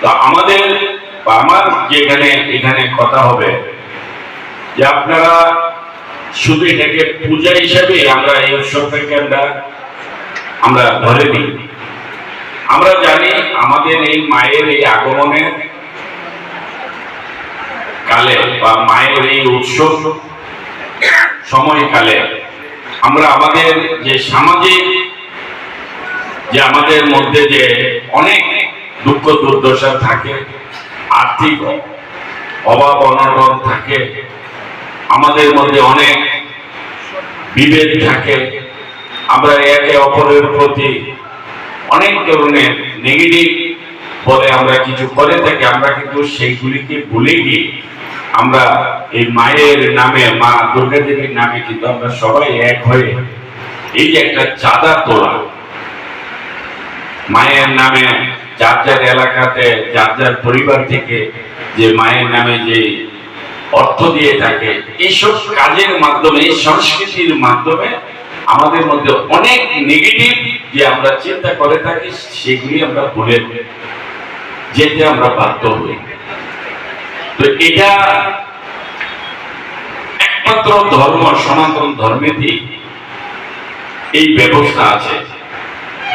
তো আমাদের আমার যেখানে, এখানে কথা হবে যে আপনারা শুধু এটাকে পূজা হিসাবে আমরা এই উৎসবটাকে আমরা আমরা ধরে নিই। আমরা জানি আমাদের এই মায়ের এই আগমনের কালে বা মায়ের এই উৎসব সময়কালে আমরা আমাদের যে সামাজিক, যে আমাদের মধ্যে যে অনেক দুঃখ দুর্দশা থাকে, আর্থিক অভাব অনটন থাকে, আমাদের মধ্যে অনেক বিভেদ থাকে। আমরা একে অপরের প্রতি অনেক ধরনের নেগেটিভ বলে আমরা কিছু করে থাকি, আমরা কিন্তু সেইগুলিকে ভুলে গিয়ে আমরা এই মায়ের নামে, মা দুর্গা দেবীর নামে কিন্তু আমরা সবাই এক হয়ে এই যে একটা চাঁদা তোলা মায়ের নামে যার যার এলাকাতে, যার যার পরিবার থেকে যে মায়ের নামে যে অর্থ দিয়ে থাকে এইসব কাজের মাধ্যমে, এই সংস্কৃতির মাধ্যমে আমাদের মধ্যে অনেক নেগেটিভ যে আমরা চিন্তা করে থাকি, সেগুলি আমরা ভুলে যেতে আমরা বাধ্য হই। তো এটা একমাত্র ধর্ম, সনাতন ধর্মেতেই এই ব্যবস্থা আছে।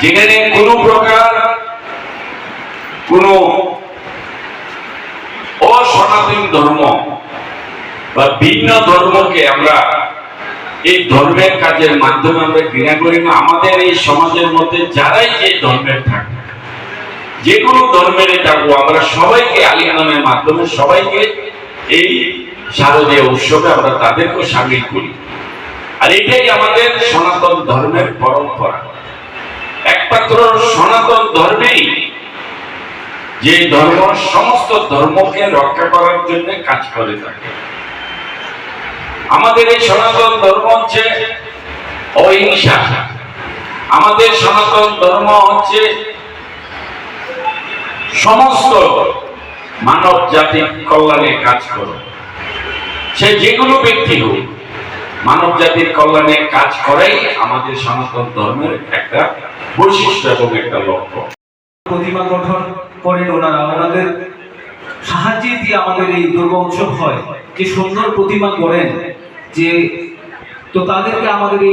যেখানে কোনো প্রকার কোনো অসনাতন ধর্ম বা ভিন্ন ধর্মকে আমরা এই ধর্মের কাজের মাধ্যমে আমরা ঘৃণা করি না। আমাদের এই সমাজের মধ্যে যারাই যে ধর্মের থাকে, যে কোনো ধর্মেরই থাকব আমরা সবাইকে আলিঙ্গনের মাধ্যমে সবাইকে এই শারদীয় উৎসবে আমরা তাদেরকেও সামিল করি। আর এটাই আমাদের সনাতন ধর্মের পরম্পরা। একমাত্র সনাতন ধর্মেই যে ধর্ম, সমস্ত ধর্মকে রক্ষা করার জন্য কাজ করে থাকে। আমাদের এই সনাতন ধর্ম হচ্ছে অহিংসা। আমাদের সনাতন ধর্ম হচ্ছে সমস্ত মানব জাতির কল্যাণে কাজ করো। সে যেগুলো ব্যক্তি হোক মানব জাতির কল্যাণে কাজ করাই আমাদের সনাতন ধর্মের একটা বৈশিষ্ট্য এবং একটা লক্ষ্য। প্রতিমা গঠন করেন ওনারা। ওনাদের সাহায্যে দিয়ে আমাদের এই দুর্গা উৎসব হয় যে সুন্দর প্রতিমা করেন যে, তো তাদেরকে আমাদের এই